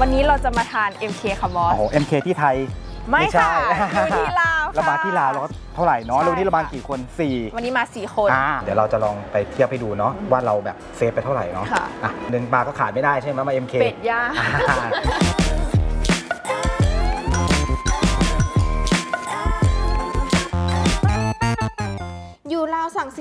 วันนี้เราจะมาทาน MK ค่ะบอสโอ้โห MK ที่ไทยไม่ไม่ใช่ค่ะอยู่ที่ลาวเรามาค่ะที่ลาวเราก็เท่าไหร่เนาะใช่ แล้ววันนี้เรามาค่ะกี่คนสี่วันนี้มา 4 คน อ่าเดี๋ยวเราจะลองไปเทียบให้ดูเนาะว่าเราแบบเซฟไปเท่าไหร่เนาะค่ะ อะหนึ่งบาทก็ขาดไม่ได้ใช่ไหมมา MK เป็ดย่าง อ่า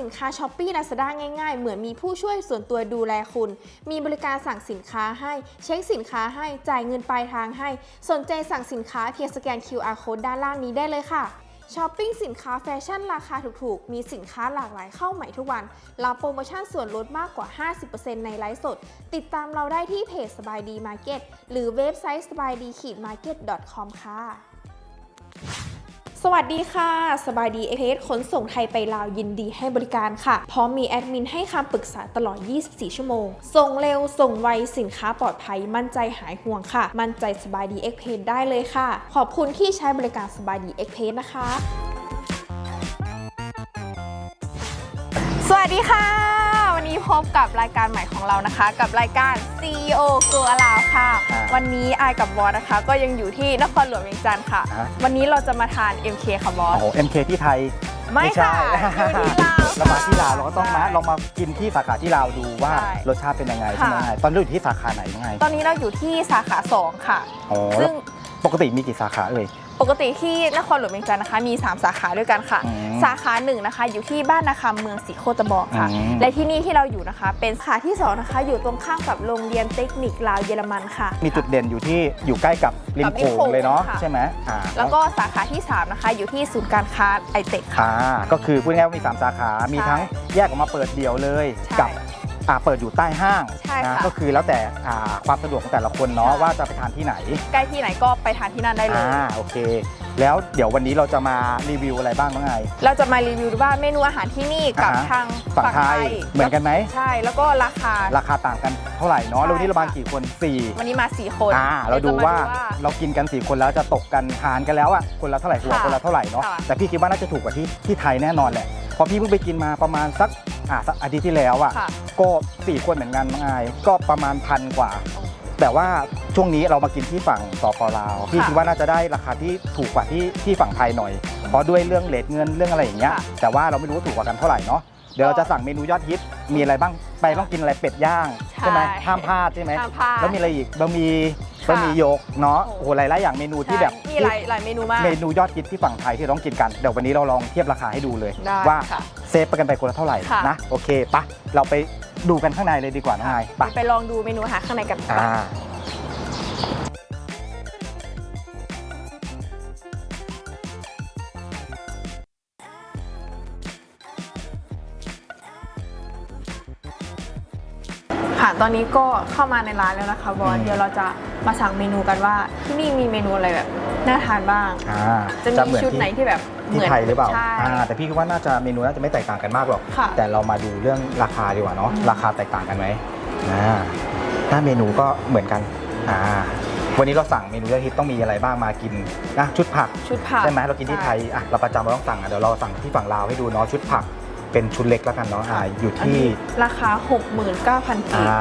นค้าช้อปปี้ลาซาด้าง่ายๆ เหมือนมีผู้ช่วยส่วนตัวดูแลคุณ มีบริการสั่งสินค้าให้ เช็คสินค้าให้ จ่ายเงินปลายทางให้ สนใจสั่งสินค้าเพียงสแกน QR code ด้านล่างนี้ได้เลยค่ะช้อปปิ้งสินค้าแฟชั่นราคาถูกๆ มีสินค้าหลากหลายเข้าใหม่ทุกวัน รับโปรโมชั่นส่วนลดมากกว่า 50%ในไลฟ์สด ติดตามเราได้ที่เพจสบายดีมาร์เก็ตหรือเว็บไซต์สบายดีขีดมาร์เก็ต .com ค่ะ สวัสดีค่ะ สบายดีเอเพขนส่งไทยไปลาวยินดีให้บริการค่ะ พร้อมมีแอดมินให้คำปรึกษาตลอด 24 ชั่วโมง ส่งเร็ว ส่งไว สินค้าปลอดภัย มั่นใจหายห่วงค่ะ มั่นใจสบายดีเอ็กเพได้เลยค่ะ ขอบคุณที่ใช้บริการสบายดีเอ็กเพนะคะ สวัสดีค่ะ นนี้พบกับรายการใหม่ของเรานะคะ กับรายการ CEO กัวลาวค่ะ อ่าวันนี้อายกับบอสนะคะ ก็ยังอยู่ที่นครหลวงเวียงจันทร์ค่ะ อ่า วันนี้เราจะมาทาน MK ค่ะบอสโอ้โห MK ที่ไทย ไม่ค่ะอยู่ที่ลาวเรามาที่ลาวค่ะเราก็ต้องมาใช่ ลองมากินที่สาขาที่ลาวดูว่าใช่รสชาติเป็นยังไงค่ะใช่ไหมตอนนี้เราอยู่ที่สาขาไหนยังไงตอนนี้เราอยู่ที่สาขา 2 ค่ะ อ๋อซึ่งปกติมีกี่สาขาเอ่ย ปกติที่นครหลวงเวียงจันทร์นะคะมี 3 สาขาด้วยกันค่ะ อืมสาขาหนึ่งนะคะ อยู่ที่บ้านนาคำเมืองศรีโคตะบอกค่ะ อืม และที่นี่ที่เราอยู่นะคะ เป็นสาขาที่สองนะคะ อยู่ตรงข้ามกับโรงเรียนเทคนิคลาวเยอรมันค่ะ มีจุดเด่นอยู่ที่อยู่ใกล้กับริมกับริโขมโขงงเลยเนาะค่ะ ใช่ไหมอ่าแล้วก็สาขาที่3นะคะ อยู่ที่ศูนย์การค้าไอเทคค่ะ อ่าก็คือพูดง่ายๆว่ามี 3 สาขา มีใช่ทั้งแยกออกมาเปิดเดี่ยวเลย ใช่ กับ อ่าเปิดอยู่ใต้ห้างใช่ค่ะ นะก็คือแล้วแต่อ่าความสะดวกของแต่ละคนเนาะใช่ว่าจะไปทานที่ไหนใกล้ที่ไหนก็ไปทานที่นั่นได้เลย อ่าโอเค แล้วเดี๋ยววันนี้เราจะมารีวิวอะไรบ้างบ้างไง เราจะมารีวิวดูว่าเมนูอาหารที่นี่กับอ่าฮะ ทางฝั่งไทยเหมือนกันไหม ใช่ แล้วก็ราคา ราคาต่างกันเท่าไหร่เนาะใช่แล้ววันนี้เรามาค่ะกี่คนสี่วันนี้มา 4 คนอ่าเราดูจะมว่าเรากินกันสี่คนแล้วจะตกกันหารกันแล้วอะคนละเท่าไหร่หัวค่ะคนละเท่าไหร่เนาะค่ะแต่พี่คิดว่าน่าจะถูกกว่าที่ที่ไทยแน่นอนแหละ เพราะพี่เพิ่งไปกินมาประมาณสักอ่าสักอาทิตย์ที่แล้วอะค่ะก็สี่คนเหมือนกันน้องอายก็ประมาณพันกว่า แต่ว่าช่วงนี้เรามากินที่ฝั่งสปลาวพี่ค่ะ คิดว่าน่าจะได้ราคาที่ถูกกว่าที่ที่ฝั่งไทยหน่อย เพราะด้วยเรื่องเลทเงินเรื่องอะไรอย่างเงี้ยค่ะแต่ว่าเราไม่รู้ว่าถูกกว่ากันเท่าไหร่เนาะเดี๋ยวเราจะสั่งเมนูยอดฮิตมีอะไรบ้างไปต้องกินอะไรเป็ดย่างใช่ไหมใช่ห้ามพลาดใช่ไหม ห้ามพลาด แล้วมีอะไรอีกบะหมี่ ค่ะบะหมี่ยกเนาะโอ้โอ้โหหลายๆอย่างเมนูที่แบบใช่มีหลายหลายเมนูมาก เมนูยอดฮิตที่ฝั่งไทยที่เราต้องกินกัน เดี๋ยววันนี้เราลองเทียบราคาให้ดูเลย ได้ว่าค่ะเซฟไปกันไปคนละเท่าไหร่ค่ะ นะโอเคปะเราไปดูกันข้างในเลยดีกว่าน้องนายปะไปลองดูเมนูอาหารข้างในกันอ่า ค่ะ ตอนนี้ก็เข้ามาในร้านแล้วนะคะบอลเดี๋ยวเราจะ มาสั่งเมนูกันว่าที่นี่มีเมนูอะไรแบบน่าทานบ้าง อ่าจะเหมีอนชุดไหนที่แบบเหที่มือนไทยหรือเปล่าใช่ อ่าแต่พี่คิดว่าน่าจะเมนูน่าจะไม่แตกต่างกันมากหรอก ค่ะแต่เรามาดูเรื่องราคาดีกว่าเนาะอืม ราคาแตกต่างกันไหมอ่าถ้าเมนูก็เหมือนกันอ่าวันนี้เราสั่งเมนูยอดฮิตต้องมีอะไรบ้างมากินนะชุดผัก ชุดผัก ใช่ไหมเรากินที่ไทยอะเราประจำเราต้องสั่งอะเดี๋ยวเราสั่งที่ฝั่งลาวให้ดูเนาะชุดผัก เป็นชุดเล็กแล้วกันเนาะอ่าอยู่อันที่นี้ราคา 69,000กีบ อ่า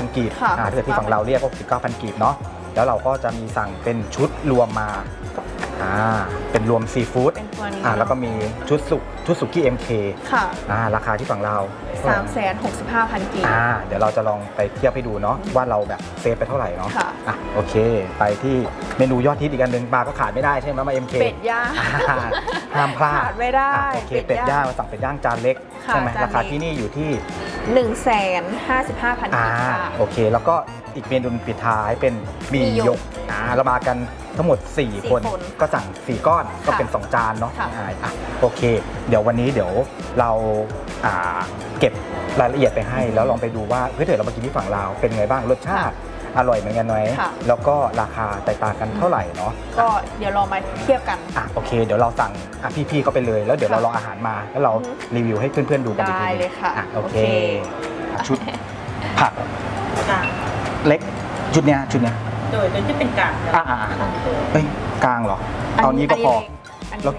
69,000กีบค่ะ อ่าถ้าเกิดที่ฝั่งเราเรียกว่า69,000กีบเนาะแล้วเราก็จะมีสั่งเป็นชุดรวมมา อ่าเป็นรวมซีฟู้ดเป็นตัวนี้ อ่าแล้วก็มีชุดสุกชุดสุกี้ MK ค่ะอ่าราคาที่ฝั่งเรา365,000กีบอ่าเดี๋ยวเราจะลองไปเทียบให้ดูเนาะว่าเราแบบเซฟไปเท่าไหร่เนาะค่ะ อะโอเค ไปที่เมนูยอดฮิตอีกอันหนึ่งปลาก็ขาดไม่ได้ใช่ไหมมา MK เป็ดย่าง อ่าห้ามพลาดขาดไม่ได้อะโอเคเป็ดย่างมาสั่งเป็ดย่างจานเล็กค่ะใช่ไหมจานเล็ก ราคาที่นี่อยู่ที่ 155,000อ่ากีบค่ะ โอเค แล้วก็ อีกเมนูปิดท้ายเป็นหมีหมี่หยยกกอ่าเรามากันทั้งหมด4สี่คนคนก็สั่ง 4 ก้อนก็ค่ะเป็น 2 จานเนาะค่ะอ่าอะโอเค เดี๋ยววันนี้เดี๋ยวเราอ่าเก็บรายละเอียดไปให้ แล้วลองไปดูว่าเฮ้ยเดี๋ยวเรามากินที่ฝั่งลาวเป็นไงบ้างรสชาติอร่อยเหมือนกันไหมค่ะ แล้วก็ราคาแตกต่างกันเท่าไหร่เนาะก็เดี๋ยวเรามาเทียบกัน อะโอเค เดี๋ยวเราสั่งอะพี่ๆก็ไปเลย แล้วเดี๋ยวเราค่ะลองอาหารมา แล้วเราอือฮึรีวิวให้เพื่อนๆดูกันอีกทีได้หนึ่งเลยค่ะอะโอเค โอเค ชุดผัก เล็กชุดเนี้ยชุดเนี้ยโดยโดยที่เป็นกากอะอะอะเฮ้ยกลางเหรอเอานี้ก็พอ อันแล้นี้ว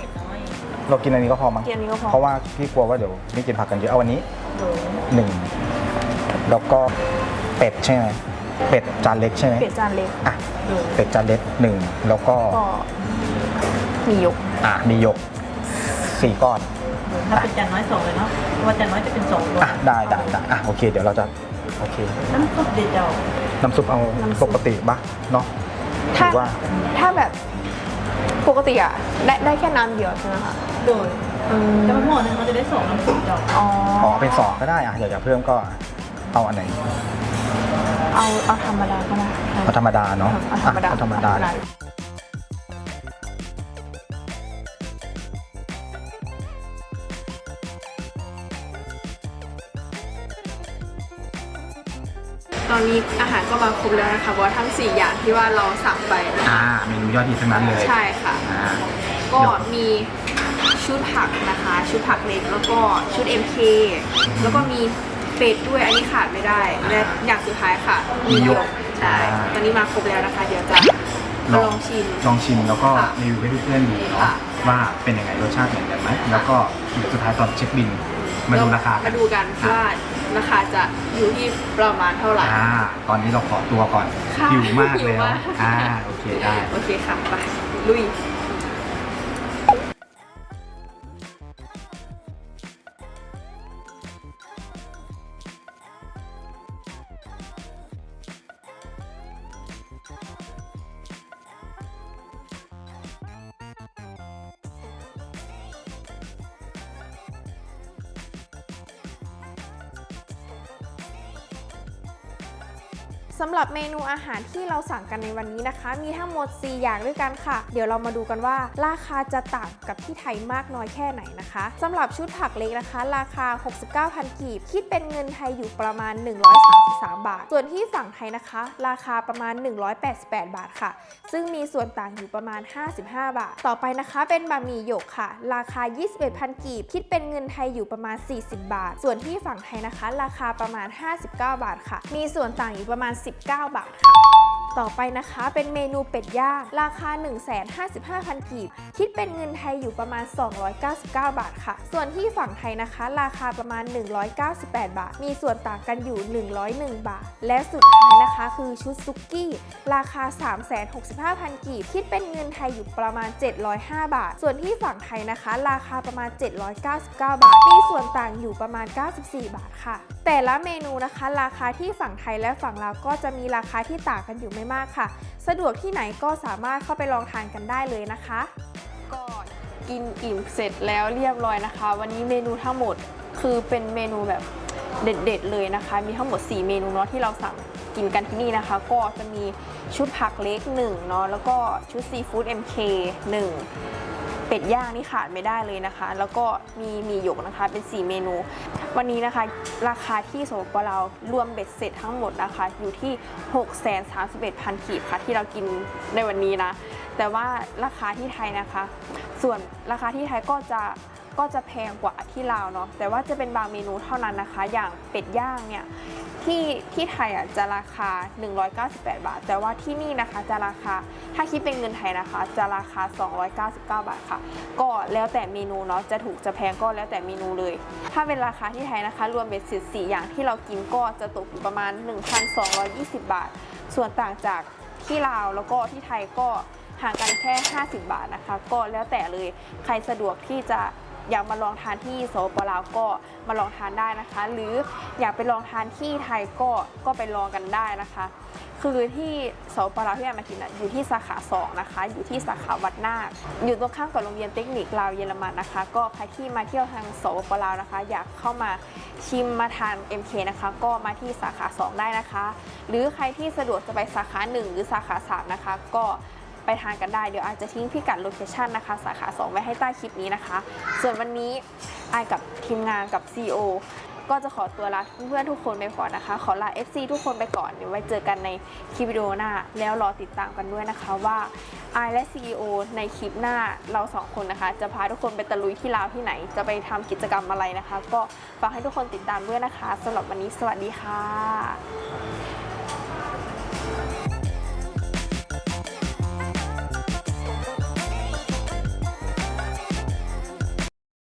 เรากินอันนี้ก็พอมั้งเทียนนี้ก็พอ เพราะว่าพี่กลัวว่าเดี๋ยวไม่กินผักกันเยอะเอาวันนี้โดยหนึ่งแล้วก็เป็ดใช่ไหมเป็ดจานเล็กใช่ไหมเป็ดจานเล็กอะเป็ดจานเล็กหนึ่งแล้วก็ก็มียกอะมีหยกสี่ก้อนถ้าเป็นจานน้อยสองเลยเนาะเพราะว่าจานน้อยจะเป็นสองตัวอะได้ได้ได้อะโอเค เดี๋ยวเราจะโอเค น้ำซุปเด็ดเจ้า น้ำซุปเอาปกติปะเนาะหถ้ารือว่า ถ้าแบบปกติอะได้ได้แค่น้ำเดียวใช่ไหมคะโดยแต่ว่าหม้อหนึงเราจะได้สองน้ำซุปเจ้าอ๋อขอเป็นสองก็ได้อะอยากจะเพิ่มก็เอาอันไหนเอาเอาธรรมดาก็ได้เอาธรรมดาเนาะเอาธรรมดาอะเอาธรรมดา ตอนนี้อาหารก็มาครบแล้วนะคะเพราะว่าทั้ง 4 อย่างที่ว่าเราสั่งไปนะอ่าเมนูยอดฮิตทั้งนั้นเลยใช่ค่ะ อ่าก็มีชุดผักนะคะ ชุดผักเล็กแล้วก็ชุด MK แล้วก็มีเป็ดด้วยอันนี้ขาดไม่ได้ และอย่างสุดท้ายค่ะมีหยกใช่ตอนนี้มาครบแล้วนะคะ เดี๋ยวจะมาลองชิม ลองชิมแล้วก็ค่ะรีวิวให้เพื่อนๆดูเนาะค่ะ ว่าเป็นยังไงรสชาติเหมือนกันไหมแล้วก็เดี๋ยวสุดท้ายตอนเช็คบินมาดูราคากัมานดูกันว่า ราคาจะอยู่ที่ประมาณเท่าไหร่ อ่า ตอนนี้เราขอตัวก่อนค่ะหิวมากหิวแล้วมาก อ่า โอเคได้ โอเคค่ะ ไป ลุย สำหรับเมนูอาหารที่เราสั่งกันในวันนี้นะคะ มีทั้งหมด 4 อย่างด้วยกันค่ะ เดี๋ยวเรามาดูกันว่า ราคาจะต่างกับที่ไทยมากน้อยแค่ไหนนะคะสำหรับชุดผักเล็กนะคะ ราคา 69,000 กีบ คิดเป็นเงินไทยอยู่ประมาณ 133บาท ส่วนที่ฝั่งไทยนะคะ ราคาประมาณ 188 บาทค่ะ ซึ่งมีส่วนต่างอยู่ประมาณ 55 บาท ต่อไปนะคะเป็นบะหมี่หยกค่ะ ราคา 21,000 กีบ คิดเป็นเงินไทยอยู่ประมาณ 40 บาท ส่วนที่ฝั่งไทยนะคะ ราคาประมาณ 59 บาทค่ะ มีส่วนต่างอยู่ประมาณ 19 บาทค่ะ ต่อไปนะคะ เป็นเมนูเป็ดย่าง ราคา 155,000 กีบ คิดเป็นเงินไทยอยู่ประมาณ 299 บาทค่ะ ส่วนที่ฝั่งไทยนะคะ ราคาประมาณ 198 บาท มีส่วนต่างกันอยู่ 101 บาท และสุดท้ายนะคะคือชุดซุกี้ ราคา 365,000 กีบ คิดเป็นเงินไทยอยู่ประมาณ 705 บาท ส่วนที่ฝั่งไทยนะคะ ราคาประมาณ 799 บาท มีส่วนต่างอยู่ประมาณ 94 บาทค่ะ แต่ละเมนูนะคะ ราคาที่ฝั่งไทยและฝั่งลาวก็จะมีราคาที่ต่างกันอยู่ไม่มากค่ะ สะดวกที่ไหนก็สามารถเข้าไปลองทานกันได้เลยนะคะก็กินอิ่มเสร็จแล้วเรียบร้อยนะคะ วันนี้เมนูทั้งหมดคือเป็นเมนูแบบเด็ดๆเลยนะคะ มีทั้งหมด 4 เมนูเนาะที่เราสั่งกินกันที่นี่นะคะ ก็จะมีชุดผักเล็ก1เนาะแล้วก็ชุดซีฟู้ด MK 1 เป็ดย่างนี่ขาดไม่ได้เลยนะคะ แล้วก็มีหมีหยกนะคะเป็น 4 เมนู วันนี้นะคะราคาที่สปปลารวมเบ็ดเสร็จทั้งหมดนะคะอยู่ที่ 6 3 1 0 0 0ขีดค่ะที่เรากินในวันนี้นะ แต่ว่าราคาที่ไทยนะคะ ส่วนราคาที่ไทยก็จะ ก็จะแพงกว่าที่ลาวเนาะแต่ว่าจะเป็นบางเมนูเท่านั้นนะคะ อย่างเป็ดย่างเนี่ยที่ที่ไทยอะจะราคา 198 บาท แต่ว่าที่นี่นะคะจะราคาถ้าคิดเป็นเงินไทยนะคะ จะราคา 299 บาทค่ะ ก็แล้วแต่เมนูเนาะจะถูกจะแพงก็แล้วแต่เมนูเลย ถ้าเป็นราคาที่ไทยนะคะ รวมเบ็ดเสร็จ4อย่างที่เรากินก็จะตกอยู่ประมาณ 1,220 บาท ส่วนต่างจากที่ลาวแล้วก็ที่ไทยก็ห่างกันแค่ 50 บาทนะคะ ก็แล้วแต่เลยใครสะดวกที่จะ อยากมาลองทานที่สปปลาวก็มาลองทานได้นะคะ หรืออยากไปลองทานที่ไทยก็ก็ไปลองกันได้นะคะ คือที่สปปลาวที่แอมมากินอยู่ที่สาขา2นะคะ อยู่ที่สาขาวัดนาคอยู่ตรงข้ามกับโรงเรียนเทคนิคลาวเยอรมันนะคะ ก็ใครที่มาเที่ยวทางสปปลาวนะคะ อยากเข้ามาชิมมาทาน MK นะคะ ก็มาที่สาขา 2 ได้นะคะ หรือใครที่สะดวกจะไปสาขา 1 หรือสาขา 3 นะคะ ก็ ไปทานกันได้เดี๋ยวอาจจะทิ้งพิกัดโลเคชันนะคะ สาขา 2 ไว้ให้ใต้คลิปนี้นะคะ ส่วนวันนี้ไอากับทีมงานกับ CEO ก็จะขอตัวลาเพื่อนๆทุกคนไปก่อนนะคะ ขอลา FC ทุกคนไปก่อน เดี๋ยวไว้เจอกันในคลิปวิดีโอหน้า แล้วรอติดตามกันด้วยนะคะว่าไอและ CEO ในคลิปหน้าเราสองคนนะคะ จะพาทุกคนไปตะลุยที่ลาวที่ไหน จะไปทำกิจกรรมอะไรนะคะ ก็ฝากให้ทุกคนติดตามด้วยนะคะสำหรับวันนี้สวัสดีค่ะ